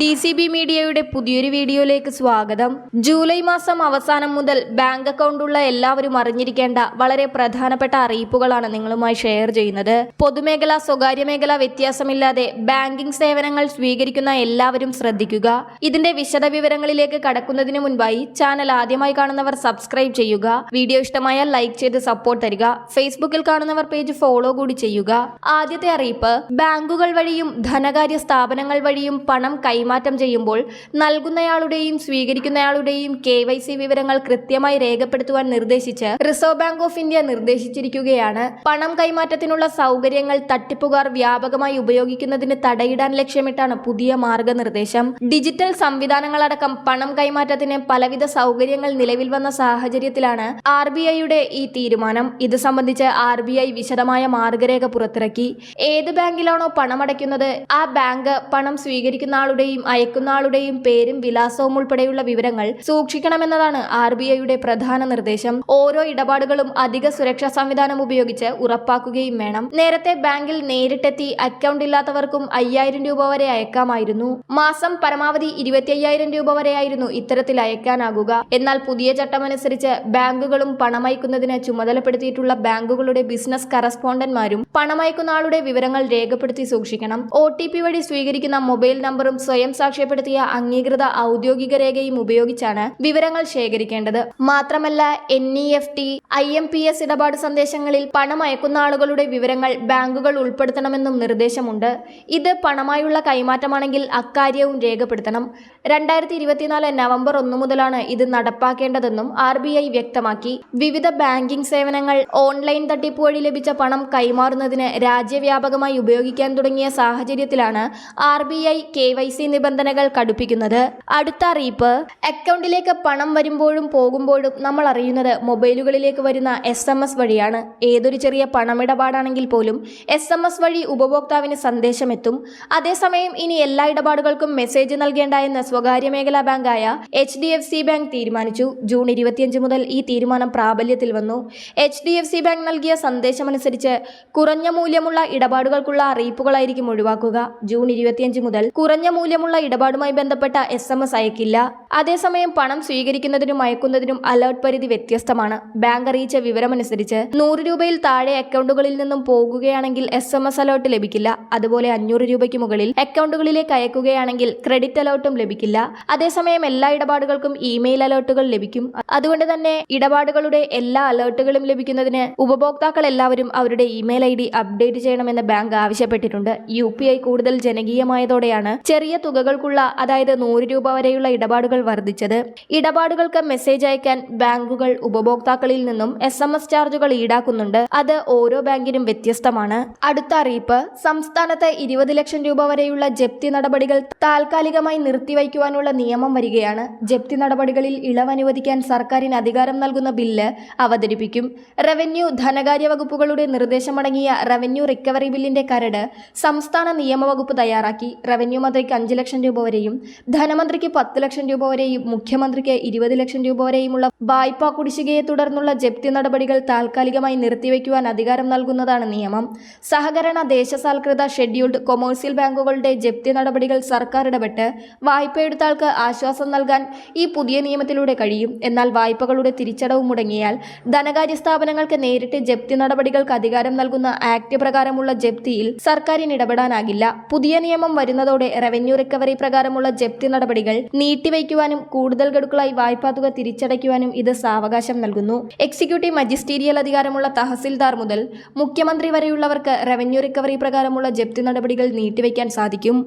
D C B മീഡിയയുടെ പുതിയൊരു വീഡിയോയിലേക്ക് സ്വാഗതം. ജൂലൈ മാസം അവസാനം മുതൽ ബാങ്ക് അക്കൗണ്ടുള്ള എല്ലാവരും അറിഞ്ഞിരിക്കേണ്ട വളരെ പ്രധാനപ്പെട്ട അറിയിപ്പുകളാണ് നിങ്ങളുമായി ഷെയർ ചെയ്യുന്നത്. പൊതുമേഖല സ്വകാര്യ മേഖല വ്യത്യാസമില്ലാതെ ബാങ്കിംഗ് സേവനങ്ങൾ സ്വീകരിക്കുന്ന എല്ലാവരും ശ്രദ്ധിക്കുക. ഇതിന്റെ വിശദവിവരങ്ങളിലേക്ക് കടക്കുന്നതിന് മുൻപായി ചാനൽ ആദ്യമായി കാണുന്നവർ സബ്സ്ക്രൈബ് ചെയ്യുക. വീഡിയോ ഇഷ്ടമായാൽ ലൈക്ക് ചെയ്ത് സപ്പോർട്ട് തരിക. ഫേസ്ബുക്കിൽ കാണുന്നവർ പേജ് ഫോളോ കൂടി ചെയ്യുക. ആദ്യത്തെ അറിയിപ്പ് ബാങ്കുകൾ വഴിയും ധനകാര്യ സ്ഥാപനങ്ങൾ വഴിയും പണം കൈമാറ്റം ചെയ്യുമ്പോൾ നൽകുന്നയാളുടെയും സ്വീകരിക്കുന്നയാളുടെയും കെ വൈ സി വിവരങ്ങൾ കൃത്യമായി രേഖപ്പെടുത്തുവാൻ നിർദ്ദേശിച്ച് റിസർവ് ബാങ്ക് ഓഫ് ഇന്ത്യ നിർദ്ദേശിച്ചിരിക്കുകയാണ്. പണം കൈമാറ്റത്തിനുള്ള സൗകര്യങ്ങൾ തട്ടിപ്പുകാർ വ്യാപകമായി ഉപയോഗിക്കുന്നതിന് തടയിടാൻ ലക്ഷ്യമിട്ടാണ് പുതിയ മാർഗനിർദ്ദേശം. ഡിജിറ്റൽ സംവിധാനങ്ങളടക്കം പണം കൈമാറ്റത്തിന് പലവിധ സൗകര്യങ്ങൾ നിലവിൽ വന്ന സാഹചര്യത്തിലാണ് ആർ ബി ഐയുടെ ഈ തീരുമാനം. ഇത് സംബന്ധിച്ച് ആർ ബി ഐ വിശദമായ മാർഗരേഖ പുറത്തിറക്കി. ഏത് ബാങ്കിലാണോ പണമടയ്ക്കുന്നത് ആ ബാങ്ക് പണം സ്വീകരിക്കുന്ന ആളുടെയും അയക്കുന്ന ആളുടെയും പേരും വിലാസവും ഉൾപ്പെടെയുള്ള വിവരങ്ങൾ സൂക്ഷിക്കണമെന്നതാണ് ആർ ബി ഐയുടെ പ്രധാന നിർദ്ദേശം. ഓരോ ഇടപാടുകളും അധിക സുരക്ഷാ സംവിധാനം ഉപയോഗിച്ച് ഉറപ്പാക്കുകയും വേണം. നേരത്തെ ബാങ്കിൽ നേരിട്ടെത്തി അക്കൗണ്ട് ഇല്ലാത്തവർക്കും അയ്യായിരം രൂപ വരെ അയക്കാമായിരുന്നു. മാസം പരമാവധി ഇരുപത്തി അയ്യായിരം രൂപ വരെയായിരുന്നു ഇത്തരത്തിൽ അയക്കാനാകുക. എന്നാൽ പുതിയ ചട്ടമനുസരിച്ച് ബാങ്കുകളും പണമയക്കുന്നതിന് ചുമതലപ്പെടുത്തിയിട്ടുള്ള ബാങ്കുകളുടെ ബിസിനസ് കറസ്പോണ്ടന്മാരും പണമയക്കുന്ന ആളുടെ വിവരങ്ങൾ രേഖപ്പെടുത്തി സൂക്ഷിക്കണം. ഒ വഴി സ്വീകരിക്കുന്ന മൊബൈൽ നമ്പറും സ്വയം സാക്ഷ്യപ്പെടുത്തിയ അംഗീകൃത ഔദ്യോഗിക രേഖയും ഉപയോഗിച്ചാണ് വിവരങ്ങൾ ശേഖരിക്കേണ്ടത്. മാത്രമല്ല N E F T I M P S ഇടപാട് സന്ദേശങ്ങളിൽ പണം അയക്കുന്ന ആളുകളുടെ വിവരങ്ങൾ ബാങ്കുകൾ ഉൾപ്പെടുത്തണമെന്നും നിർദ്ദേശമുണ്ട്. ഇത് പണമായുള്ള കൈമാറ്റമാണെങ്കിൽ അക്കാര്യവും രേഖപ്പെടുത്തണം. രണ്ടായിരത്തി ഇരുപത്തിനാല് നവംബർ ഒന്നു മുതലാണ് ഇത് നടപ്പാക്കേണ്ടതെന്നും ആർ ബി ഐ വ്യക്തമാക്കി. വിവിധ ബാങ്കിംഗ് സേവനങ്ങൾ ഓൺലൈൻ തട്ടിപ്പ് വഴി ലഭിച്ച പണം കൈമാറുന്നതിന് രാജ്യവ്യാപകമായി ഉപയോഗിക്കാൻ തുടങ്ങിയ സാഹചര്യത്തിലാണ് R B I K Y C നിബന്ധനകൾ കടുപ്പിക്കുന്നത്. അടുത്ത അറിയിപ്പ് അക്കൗണ്ടിലേക്ക് പണം വരുമ്പോഴും പോകുമ്പോഴും നമ്മൾ അറിയുന്നത് മൊബൈലുകളിലേക്ക് വരുന്ന എസ് എം എസ് വഴിയാണ്. ഏതൊരു ചെറിയ പണമിടപാടാണെങ്കിൽ പോലും എസ് എം എസ് വഴി ഉപഭോക്താവിന് സന്ദേശമെത്തും. അതേസമയം ഇനി എല്ലാ ഇടപാടുകൾക്കും മെസ്സേജ് നൽകേണ്ട എന്ന് സ്വകാര്യ മേഖലാ ബാങ്കായ H D F C bank തീരുമാനിച്ചു. ജൂൺ ഇരുപത്തിയഞ്ച് മുതൽ ഈ തീരുമാനം പ്രാബല്യത്തിൽ വന്നു. H D F C bank നൽകിയ സന്ദേശമനുസരിച്ച് കുറഞ്ഞ മൂല്യമുള്ള ഇടപാടുകൾക്കുള്ള അറിയിപ്പുകളായിരിക്കും ഒഴിവാക്കുക. ജൂൺ ഇരുപത്തിയഞ്ച് മുതൽ കുറഞ്ഞ മൂല്യമുള്ള ഇടപാടുമായി ബന്ധപ്പെട്ട എസ് എം എസ് അയക്കില്ല. അതേസമയം പണം സ്വീകരിക്കുന്നതിനും അയക്കുന്നതിനും അലേർട്ട് പരിധി വ്യത്യസ്തമാണ്. ബാങ്ക് അറിയിച്ച വിവരമനുസരിച്ച് നൂറ് രൂപയിൽ താഴെ അക്കൗണ്ടുകളിൽ നിന്നും പോകുകയാണെങ്കിൽ എസ് എം എസ് അലേർട്ട് ലഭിക്കില്ല. അതുപോലെ അഞ്ഞൂറ് രൂപയ്ക്ക് മുകളിൽ അക്കൗണ്ടുകളിലേക്ക് അയക്കുകയാണെങ്കിൽ ക്രെഡിറ്റ് അലേർട്ടും ലഭിക്കില്ല. അതേസമയം എല്ലാ ഇടപാടുകൾക്കും ഇമെയിൽ അലേർട്ടുകൾ ലഭിക്കും. അതുകൊണ്ട് തന്നെ ഇടപാടുകളുടെ എല്ലാ അലേർട്ടുകളും ലഭിക്കുന്നതിന് ഉപഭോക്താക്കൾ എല്ലാവരും അവരുടെ ഇമെയിൽ ഐ ഡി അപ്ഡേറ്റ് ചെയ്യണമെന്ന് ബാങ്ക് ആവശ്യപ്പെട്ടിട്ടുണ്ട്. യു കൂടുതൽ ജനകീയമായതോടെയാണ് ചെറിയ തുകകൾക്കുള്ള അതായത് നൂറ് രൂപ വരെയുള്ള ഇടപാടുകൾ വർദ്ധിച്ചത്. ഇടപാടുകൾക്ക് മെസ്സേജ് അയക്കാൻ ബാങ്കുകൾ ഉപഭോക്താക്കളിൽ നിന്നും എസ് എം എസ് ചാർജുകൾ ഈടാക്കുന്നുണ്ട്. അത് ഓരോ ബാങ്കിനും വ്യത്യസ്തമാണ്. അടുത്ത അറിയിപ്പ്. സംസ്ഥാനത്ത് ഇരുപത് ലക്ഷം രൂപ വരെയുള്ള ജപ്തി നടപടികൾ താൽക്കാലികമായി നിർത്തിവയ്ക്കുവാനുള്ള നിയമം വരികയാണ്. ജപ്തി നടപടികളിൽ ഇളവ് അനുവദിക്കാൻ സർക്കാരിന് അധികാരം നൽകുന്ന ബില്ല് അവതരിപ്പിക്കും. റവന്യൂ ധനകാര്യ വകുപ്പുകളുടെ നിർദ്ദേശമടങ്ങിയ റവന്യൂ റിക്കവറി ബില്ലിന്റെ കരട് സംസ്ഥാന നിയമവകുപ്പ് തയ്യാറാക്കി. റവന്യൂ മന്ത്രിക്ക് അഞ്ച് ലക്ഷം രൂപ വരെയും ധനമന്ത്രിക്ക് പത്ത് ലക്ഷം രൂപ വരെയും മുഖ്യമന്ത്രിക്ക് ഇരുപത് ലക്ഷം രൂപ വരെയുമുള്ള വായ്പാ കുടിശ്ശികയെ തുടർന്നുള്ള ജപ്തി നടപടികൾ താൽക്കാലികമായി നിർത്തിവെക്കുവാൻ അധികാരം നൽകുന്നതാണ് നിയമം. സഹകരണ ദേശസാൽകൃത ഷെഡ്യൂൾഡ് കൊമേഴ്സ്യൽ ബാങ്കുകളുടെ ജപ്തി നടപടികൾ സർക്കാർ ഇടപെട്ട് വായ്പയെടുത്ത ആൾക്ക് ആശ്വാസം നൽകാൻ ഈ പുതിയ നിയമത്തിലൂടെ കഴിയും. എന്നാൽ വായ്പകളുടെ തിരിച്ചടവ് മുടങ്ങിയാൽ ധനകാര്യ സ്ഥാപനങ്ങൾക്ക് നേരിട്ട് ജപ്തി നടപടികൾക്ക് അധികാരം നൽകുന്ന ആക്ട് പ്രകാരമുള്ള ജപ്തിയിൽ സർക്കാരിന് ഇടപെടാനാകില്ല. പുതിയ നിയമം വരുന്നതോടെ റവന്യൂ റിക്കവറി പ്രകാരമുള്ള ജപ്തി നടപടികൾ നീട്ടിവയ്ക്കുവാനും കൂടുതൽ ഗഡുക്കളായി വായ്പാ തുക തിരിച്ചടയ്ക്കുവാനും ഇത് സാവകാശം നൽകുന്നു. എക്സിക്യൂട്ടീവ് മജിസ്റ്റീരിയൽ അധികാരമുള്ള തഹസിൽദാർ മുതൽ മുഖ്യമന്ത്രി വരെയുള്ളവർക്ക് റവന്യൂ റിക്കവറി പ്രകാരമുള്ള ജപ്തി നടപടികൾ നീട്ടിവയ്ക്കാൻ സാധിക്കും.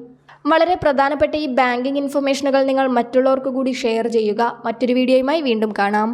വളരെ പ്രധാനപ്പെട്ട ഈ ബാങ്കിംഗ് ഇൻഫർമേഷനുകൾ നിങ്ങൾ മറ്റുള്ളവർക്ക് കൂടി ഷെയർ ചെയ്യുക. മറ്റൊരു വീഡിയോയുമായി വീണ്ടും കാണാം.